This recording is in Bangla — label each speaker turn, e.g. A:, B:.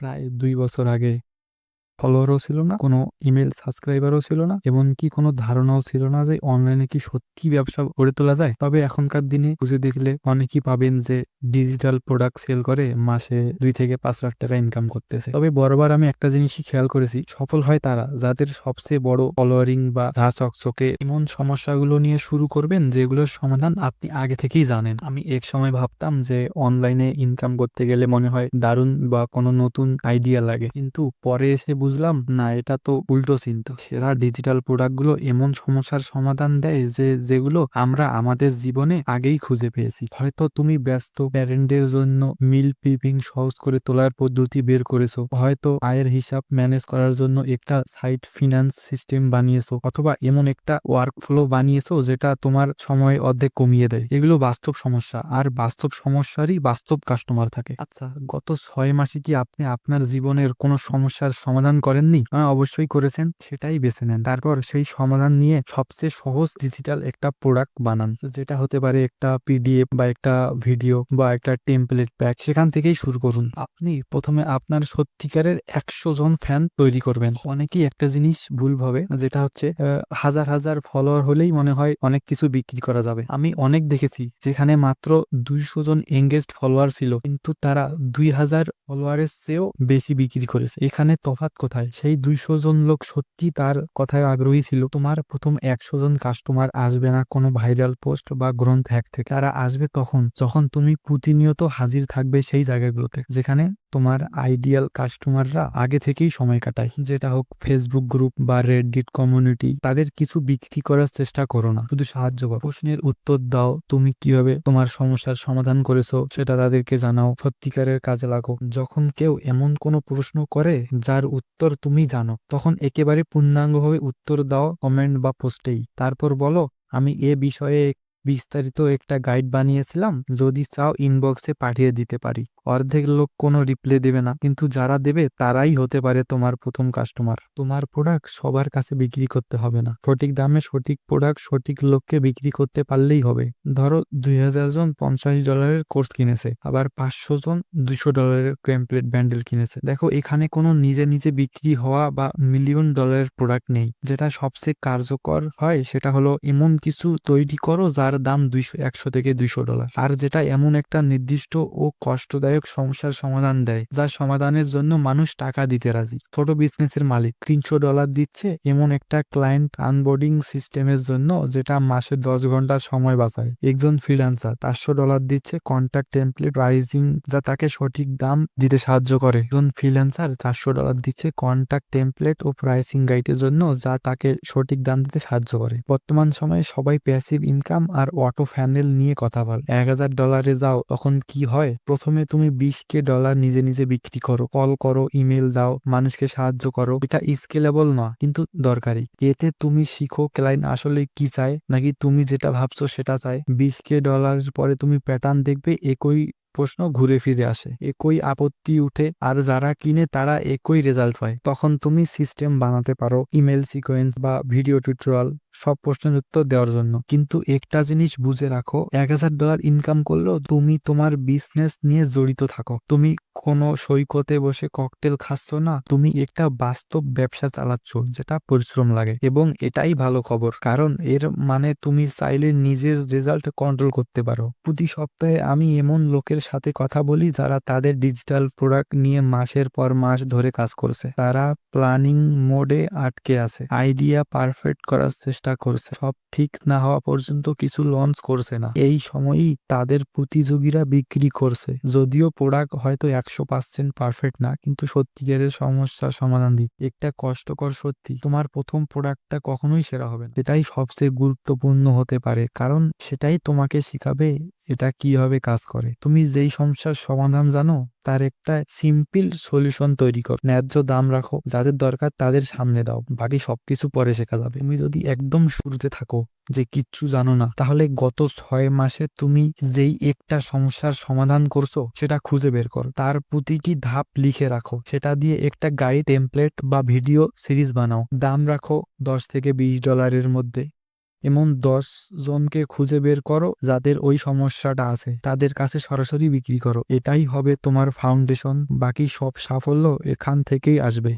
A: প্রায় দুই বছর আগে ফলোয়ারও ছিল না, কোনো ইমেল সাবস্ক্রাইবারও ছিল না এবং কি কোনো ধারণাও ছিল না যে অনলাইনে কি সত্যি ব্যবসা গড়ে তোলা যায়। তবে এখনকার দিনে খুঁজে দেখলে অনেকেই পাবেন যে ডিজিটাল প্রোডাক্ট সেল করে মাসে দুই থেকে পাঁচ লাখ টাকা ইনকাম করতেছে। তবে বরাবর আমি একটা জিনিসই খেয়াল করেছি, সফল হয় তারা, যাদের সবচেয়ে বড় ফলোয়ারিং বা ধা চকচকে এমন সমস্যাগুলো নিয়ে শুরু করবেন, যেগুলোর সমাধান আপনি আগে থেকেই জানেন। আমি এক সময় ভাবতাম যে অনলাইনে ইনকাম করতে গেলে মনে হয় দারুণ বা কোনো নতুন আইডিয়া লাগে। কিন্তু পরে এসে বুঝলাম? না, এটা তো উল্টো চিন্তা। সেরা ডিজিটাল প্রোডাক্টগুলো এমন সমস্যার সমাধান দেয় যে, যেগুলো আমরা আমাদের জীবনে আগেই খুঁজে পেয়েছি। হয়তো তুমি ব্যস্ত প্যারেন্টের জন্য মিল প্রিপিং সহজ করে তোলার পদ্ধতি বের করেছ। হয়তো আয়ের হিসাব ম্যানেজ করার জন্য একটা সাইট ফিনান্স সিস্টেম বানিয়েছো। অথবা এমন একটা ওয়ার্ক ফ্লো বানিয়েছো যেটা তোমার সময় অর্ধেক কমিয়ে দেয়। এগুলো বাস্তব সমস্যা। আর বাস্তব সমস্যারই বাস্তব কাস্টমার থাকে। আচ্ছা গত ছয় মাসে কি আপনি আপনার জীবনের কোনো সমস্যার সমাধান করেননি? হ্যাঁ, অবশ্যই করেছেন সেটাই বেছে নেন। তারপর সেই সমাধান নিয়ে সবচেয়ে সহজ ডিজিটাল একটা প্রোডাক্ট বানান যেটা হতে পারে একটা পিডিএফ বা একটা ভিডিও বা একটা টেমপ্লেট প্যাক সেখান থেকেই শুরু করুন। আপনি প্রথমে আপনার সত্যিকারের একশো জন ফ্যান তৈরি করবেন। অনেকেই একটা জিনিস ভুল ভাবে যেটা হচ্ছে হাজার হাজার ফলোয়ার হলেই মনে হয় অনেক কিছু বিক্রি করা যাবে। আমি অনেক দেখেছি যেখানে মাত্র দুইশো জন এঙ্গেজড ফলোয়ার ছিল কিন্তু তারা দুই হাজার ফলোয়ারের চেয়েও বেশি বিক্রি করেছে। এখানে তফাৎ কোথায়? সেই দুইশো জন লোক সত্যি তার কথায় আগ্রহী ছিল। তোমার প্রথম একশো জন কাস্টমার আসবে না কোনো ভাইরাল পোস্ট বা গ্রন্থ হ্যাক থেকে। তারা আসবে তখন, যখন তুমি প্রতিনিয়ত হাজির থাকবে সেই জায়গাগুলোতে, যেখানে তোমার আইডিয়াল কাস্টমাররা আগে থেকেই সময় কাটায়। যেটা হোক ফেসবুক গ্রুপ বা রেডিট কমিউনিটি তাদের কিছু বিক্রি করার চেষ্টা করো না। শুধু সাহায্য করো। প্রশ্নের উত্তর দাও, তুমি কীভাবে তোমার সমস্যার সমাধান করেছ সেটা তাদেরকে জানাও। সত্যিকারের কাজে লাগো। যখন কেউ এমন কোনো প্রশ্ন করে, যার উত্তর তুমি জানো। তখন একেবারে পূর্ণাঙ্গভাবে উত্তর দাও কমেন্ট বা পোস্টেই। তারপর বলো, আমি এ বিষয়ে বিস্তারিত একটা গাইড বানিয়েছিলাম, যদি চাও ইনবক্সে পাঠিয়ে দিতে পারি। অর্ধেক লোক কোনো রিপ্লাই দেবে না, কিন্তু যারা দেবে তারাই হতে পারে তোমার প্রথম কাস্টমার তোমার প্রোডাক্ট সবার কাছে বিক্রি করতে হবে না। সঠিক দামে সঠিক প্রোডাক্ট সঠিক লোককে বিক্রি করতে পারলেই হবে। ধরো দুই হাজার জন পঞ্চাশ ডলারের কোর্স কিনেছে, আবার পাঁচশো জন দুশো ডলারের টেমপ্লেট ব্যান্ডেল কিনেছে। দেখো, এখানে কোনো নিজে নিজে বিক্রি হওয়া বা মিলিয়ন ডলারের প্রোডাক্ট নেই। যেটা সবচেয়ে কার্যকর হয় সেটা হলো এমন কিছু তৈরি করো যার দাম দুইশো, একশো থেকে দুইশো ডলার। আর যেটা এমন একটা নির্দিষ্ট ও কষ্টদায়ক সমস্যার সমাধান দেয়, যা সমাধানের জন্য মানুষ টাকা দিতে রাজি। ছোট বিজনেসের মালিক তিনশো ডলার দিচ্ছে এমন একটা ক্লায়েন্ট আনবোর্ডিং সিস্টেমের জন্য, যেটা মাসে দশ ঘণ্টা সময় বাঁচায়। একজন ফ্রিল্যান্সার চারশো ডলার দিচ্ছে কন্ট্যাক্ট টেমপ্লেট প্রাইজিং যা তাকে সঠিক দাম দিতে সাহায্য করে। একজন ফ্রিল্যান্সার চারশো ডলার দিচ্ছে কন্ট্যাক্ট টেমপ্লেট ও প্রাইসিং গাইডের জন্য, যা তাকে সঠিক দাম দিতে সাহায্য করে। বর্তমান সময়ে সবাই প্যাসিভ ইনকাম আর অটো ফ্যানেল নিয়ে কথা বল। এক হাজার ডলারে যাও, তখন কি হয়? প্রথমে তুমি বিশ কে ডলার নিজে নিজে বিক্রি করো। কল করো, ইমেল দাও, মানুষকে সাহায্য করো। এটা স্কেলেবল না কিন্তু দরকারি। এতে তুমি শিখো ক্লায়েন্ট আসলে কি চায়, নাকি তুমি যেটা ভাবছ সেটা চায়। বিশ কে ডলারের পরে তুমি প্যাটার্ন দেখবে, একই প্রশ্ন ঘুরে ফিরে আসে। একই আপত্তি উঠে, আর যারা কিনে তারা একই রেজাল্ট পায়। তখন তুমি সিস্টেম বানাতে পারো ইমেল সিকোয়েন্স বা ভিডিও টিউটোরিয়াল সব প্রশ্নের উত্তর দেওয়ার জন্য। কিন্তু একটা জিনিস বুঝে রাখো, এক হাজার ডলার ইনকাম করলেও তুমি তোমার বিজনেস নিয়ে জড়িত থাকো। তুমি কোনো সৈকতে বসে ককটেল খাচ্ছ না, তুমি একটা বাস্তব ব্যবসা চালাচ্ছ, যেটা পরিশ্রম লাগে। এবং এটাই ভালো খবর, কারণ এর মানে তুমি চাইলে নিজের রেজাল্ট কন্ট্রোল করতে পারো। প্রতি সপ্তাহে আমি এমন লোকের সাথে কথা বলি, যারা তাদের ডিজিটাল প্রোডাক্ট নিয়ে মাসের পর মাস ধরে কাজ করছে। তারা প্ল্যানিং মোডে আটকে আছে। আইডিয়া পারফেক্ট করার চেষ্টা করছে। সব ঠিক না হওয়া পর্যন্ত কিছু লঞ্চ করছে না। এই সময়ই তাদের প্রতিযোগীরা বিক্রি করছে। যদিও প্রোডাক্ট হয়তো একশো পার্সেন্ট পারফেক্ট না, কিন্তু সত্যিকারের সমস্যার সমাধান দিই একটা কষ্টকর সত্যি, তোমার প্রথম প্রোডাক্টটা কখনোই সেরা হবে না। সেটাই সবচেয়ে গুরুত্বপূর্ণ হতে পারে, কারণ সেটাই তোমাকে শিখাবে এটা কীভাবে কাজ করে? তুমি যেই সমস্যার সমাধান জানো, তার একটা সিম্পল সলিউশন তৈরি করো। ন্যায্য দাম রাখো, যাদের দরকার তাদের সামনে দাও, বাকি সবকিছু পরে শেখা যাবে। তুমি যদি একদম শুরুতে থাকো যে কিচ্ছু জানো না, তাহলে গত ছয় মাসে তুমি যেই একটা সমস্যার সমাধান করছ, সেটা খুঁজে বের করো। তার প্রতিটি ধাপ লিখে রাখো। সেটা দিয়ে একটা গাড়ি টেমপ্লেট বা ভিডিও সিরিজ বানাও। দাম রাখো দশ থেকে বিশ ডলারের মধ্যে। এমন দশ জনকে খুঁজে বের করো যাদের ওই সমস্যাটা আছে। তাদের কাছে সরাসরি বিক্রি করো। এটাই হবে তোমার ফাউন্ডেশন বাকি সব সাফল্য এখান থেকেই আসবে।